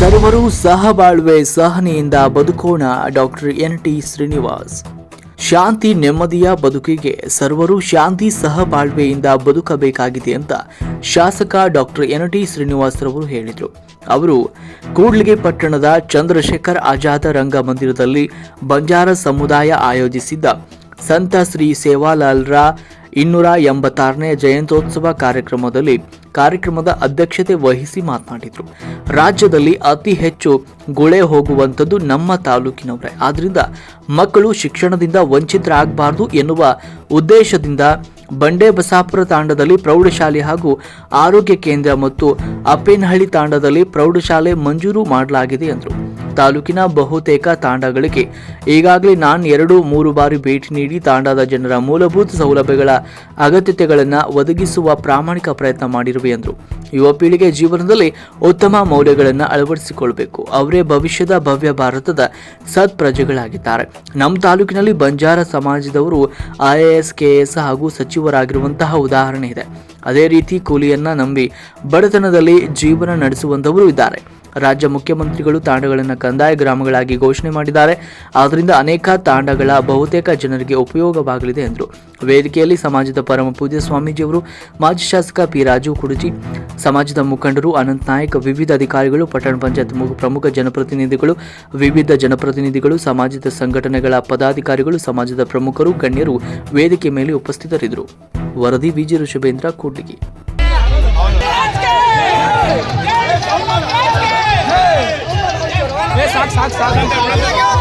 ಸರ್ವರು ಸಹಬಾಳ್ವೆ ಸಹನೆಯಿಂದ ಬದುಕೋಣ ಡಾಕ್ಟರ್ ಎನ್ ಟಿ ಶ್ರೀನಿವಾಸ್. ಶಾಂತಿ ನೆಮ್ಮದಿಯ ಬದುಕಿಗೆ ಸರ್ವರು ಶಾಂತಿ ಸಹಬಾಳ್ವೆಯಿಂದ ಬದುಕಬೇಕಾಗಿದೆ ಅಂತ ಶಾಸಕ ಡಾಕ್ಟರ್ ಎನ್ ಟಿ ಶ್ರೀನಿವಾಸ್ ರವರು ಹೇಳಿದರು. ಅವರು, ಕೂಡ್ಲಿಗೆ ಪಟ್ಟಣದ ಚಂದ್ರಶೇಖರ್ ಆಜಾದ ರಂಗಮಂದಿರದಲ್ಲಿ ಬಂಜಾರ ಸಮುದಾಯ ಆಯೋಜಿಸಿದ್ದ ಸಂತ ಶ್ರೀ ಸೇವಾಲಾಲ್ರ ಇನ್ನೂರ ಎಂಬತ್ತಾರನೇ ಜಯಂತ್ಯೋತ್ಸವ ಕಾರ್ಯಕ್ರಮದಲ್ಲಿ ಕಾರ್ಯಕ್ರಮದ ಅಧ್ಯಕ್ಷತೆ ವಹಿಸಿ ಮಾತನಾಡಿದರು. ರಾಜ್ಯದಲ್ಲಿ ಅತಿ ಹೆಚ್ಚು ಗುಳೆ ಹೋಗುವಂಥದ್ದು ನಮ್ಮ ತಾಲೂಕಿನವರೇ. ಆದ್ದರಿಂದ ಮಕ್ಕಳು ಶಿಕ್ಷಣದಿಂದ ವಂಚಿತರಾಗಬಾರದು ಎನ್ನುವ ಉದ್ದೇಶದಿಂದ ಬಂಡೆ ಬಸಾಪುರ ತಾಂಡದಲ್ಲಿ ಪ್ರೌಢಶಾಲೆ ಹಾಗೂ ಆರೋಗ್ಯ ಕೇಂದ್ರ ಮತ್ತು ಅಪ್ಪೇನಹಳ್ಳಿ ತಾಂಡದಲ್ಲಿ ಪ್ರೌಢಶಾಲೆ ಮಂಜೂರು ಮಾಡಲಾಗಿದೆ ಎಂದರು ತಾಲೂಕಿನ ಬಹುತೇಕ ತಾಂಡಗಳಿಗೆ ಈಗಾಗಲೇ ನಾನು ಎರಡು ಮೂರು ಬಾರಿ ಭೇಟಿ ನೀಡಿ ತಾಂಡದ ಜನರ ಮೂಲಭೂತ ಸೌಲಭ್ಯಗಳ ಅಗತ್ಯತೆಗಳನ್ನು ಒದಗಿಸುವ ಪ್ರಾಮಾಣಿಕ ಪ್ರಯತ್ನ ಮಾಡಿರುವೆ ಎಂದರು. ಯುವ ಪೀಳಿಗೆ ಜೀವನದಲ್ಲಿ ಉತ್ತಮ ಮೌಲ್ಯಗಳನ್ನು ಅಳವಡಿಸಿಕೊಳ್ಬೇಕು. ಅವರೇ ಭವಿಷ್ಯದ ಭವ್ಯ ಭಾರತದ ಸತ್ಪ್ರಜೆಗಳಾಗಿದ್ದಾರೆ ನಮ್ಮ ತಾಲೂಕಿನಲ್ಲಿ ಬಂಜಾರ ಸಮಾಜದವರು ಐಎಎಸ್ ಕೆಎಎಸ್ ಹಾಗೂ ಸಚಿವರಾಗಿರುವಂತಹ ಉದಾಹರಣೆ ಇದೆ. ಅದೇ ರೀತಿ ಕೂಲಿಯನ್ನ ನಂಬಿ ಬಡತನದಲ್ಲಿ ಜೀವನ ನಡೆಸುವಂತವರು ಇದ್ದಾರೆ. ರಾಜ್ಯ ಮುಖ್ಯಮಂತ್ರಿಗಳು ತಾಂಡಗಳನ್ನು ಕಂದಾಯ ಗ್ರಾಮಗಳಾಗಿ ಘೋಷಣೆ ಮಾಡಿದ್ದಾರೆ. ಆದ್ದರಿಂದ ಅನೇಕ ತಾಂಡಗಳ ಬಹುತೇಕ ಜನರಿಗೆ ಉಪಯೋಗವಾಗಲಿದೆ ಎಂದರು. ವೇದಿಕೆಯಲ್ಲಿ ಸಮಾಜದ ಪರಮ ಪೂಜ್ಯ ಸ್ವಾಮೀಜಿಯವರು, ಮಾಜಿ ಶಾಸಕ ಪಿ ರಾಜು ಕುಡುಜಿ ಸಮಾಜದ ಮುಖಂಡರು, ಅನಂತ್ ನಾಯಕ್, ವಿವಿಧ ಅಧಿಕಾರಿಗಳು, ಪಟ್ಟಣ ಪಂಚಾಯತ್ ಪ್ರಮುಖ ಜನಪ್ರತಿನಿಧಿಗಳು, ವಿವಿಧ ಜನಪ್ರತಿನಿಧಿಗಳು, ಸಮಾಜದ ಸಂಘಟನೆಗಳ ಪದಾಧಿಕಾರಿಗಳು, ಸಮಾಜದ ಪ್ರಮುಖರು, ಗಣ್ಯರು ವೇದಿಕೆ ಮೇಲೆ ಉಪಸ್ಥಿತರಿದ್ದರು. ವರದಿ ವಿಜಿ ಋಷಭೇಂದ್ರ ಕೂಡ್ಲಿಗಿ. Hasta luego.